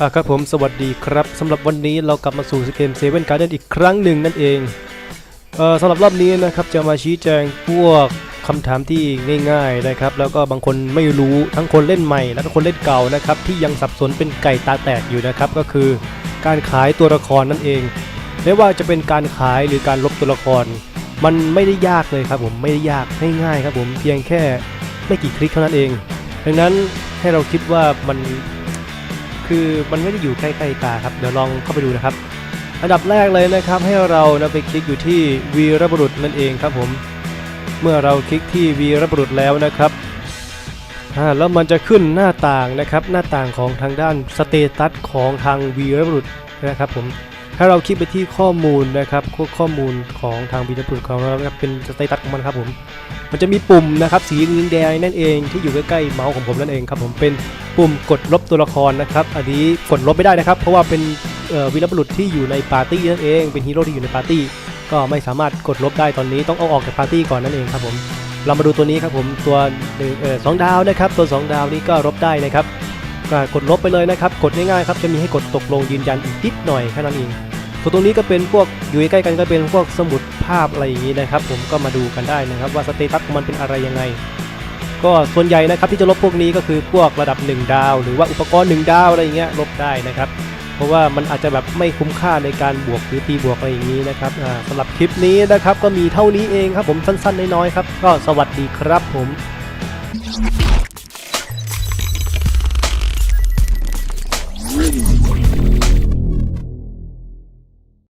อะครับผมสวัสดีครับสำหรับวันนี้เรากลับมาสู่เกมเซเว่นการ์เดนอีกครั้งหนึ่งนั่นเองเอ่อสำหรับรอบนี้นะครับจะมาชี้แจงพวกคำถามที่ง่ายๆนะครับ แล้วก็บางคนไม่รู้ทั้งคนเล่นใหม่ แล้วก็คนเล่นเก่านะครับที่ยังสับสนเป็นไก่ตาแตกอยู่นะครับ ก็คือการขายตัวละครนั่นเองไม่ว่าจะเป็นการขายหรือการลบตัวละคร มันไม่ได้ยากเลยครับผมไม่ได้ยากง่ายๆครับผมเพียงแค่ไม่กี่คลิกเท่านั้นเอง ดังนั้นให้เราคิดว่ามัน คือมันไม่ได้อยู่ใกล้ๆตาครับ เดี๋ยวลองเข้าไปดูนะครับ อันดับแรกเลยนะครับให้เรานะไปคลิกอยู่ที่วีรบุรุษนั่นเองครับผม เมื่อเราคลิกที่วีรบุรุษแล้วนะครับอ่าแล้วมันจะขึ้นหน้าต่างนะครับหน้าต่างของทางด้านสเตตัสของทางวีรบุรุษนะครับผม ถ้าเราคลิกไปที่ข้อมูลนะครับข้อมูลของทางวีรบุรุษของเรานะครับเป็นสเตตัสของมันครับผมมันจะมีปุ่มนะครับสีเงินแดงนั่นเองที่อยู่ใกล้ๆเมาส์ของผมนั่นเองครับผมเป็นปุ่มกดลบตัวละครนะครับอันนี้กดลบไม่ได้นะครับเพราะว่าเป็นวีรบุรุษที่อยู่ในปาร์ตี้นั่นเอง เป็นฮีโร่ที่อยู่ในปาร์ตี้ก็ไม่สามารถกดลบได้ตอนนี้ต้องเอาออกจากปาร์ตี้ก่อนนั่นเองครับผมเรามาดูตัวนี้ครับผมตัวสองดาวนะครับตัว 2 ดาวนี้ก็ลบได้นะครับ ก็กดลบไปเลยนะครับ กดง่ายๆครับ จะมีให้กดตกลงยืนยันอีกนิดหน่อยแค่นั้นเองส่วนตรงนี้ก็เป็นพวกอยู่ใกล้กันก็เป็นพวกสมุดภาพอะไรอย่างนี้นะครับ ผมก็มาดูกันได้นะครับ ว่าสเตตัสของมันเป็นอะไรยังไง ก็ส่วนใหญ่นะครับที่จะลบพวกนี้ก็คือพวกระดับ 1 ดาว หรือว่าอุปกรณ์ 1 ดาวอะไรอย่างเงี้ยลบได้นะครับ เพราะว่ามันอาจจะแบบไม่คุ้มค่าในการบวกหรือตีบวกอะไรอย่างนี้นะครับอ่าสำหรับคลิปนี้นะครับก็มีเท่านี้เองครับผมสั้นๆน้อยๆครับก็สวัสดีครับผม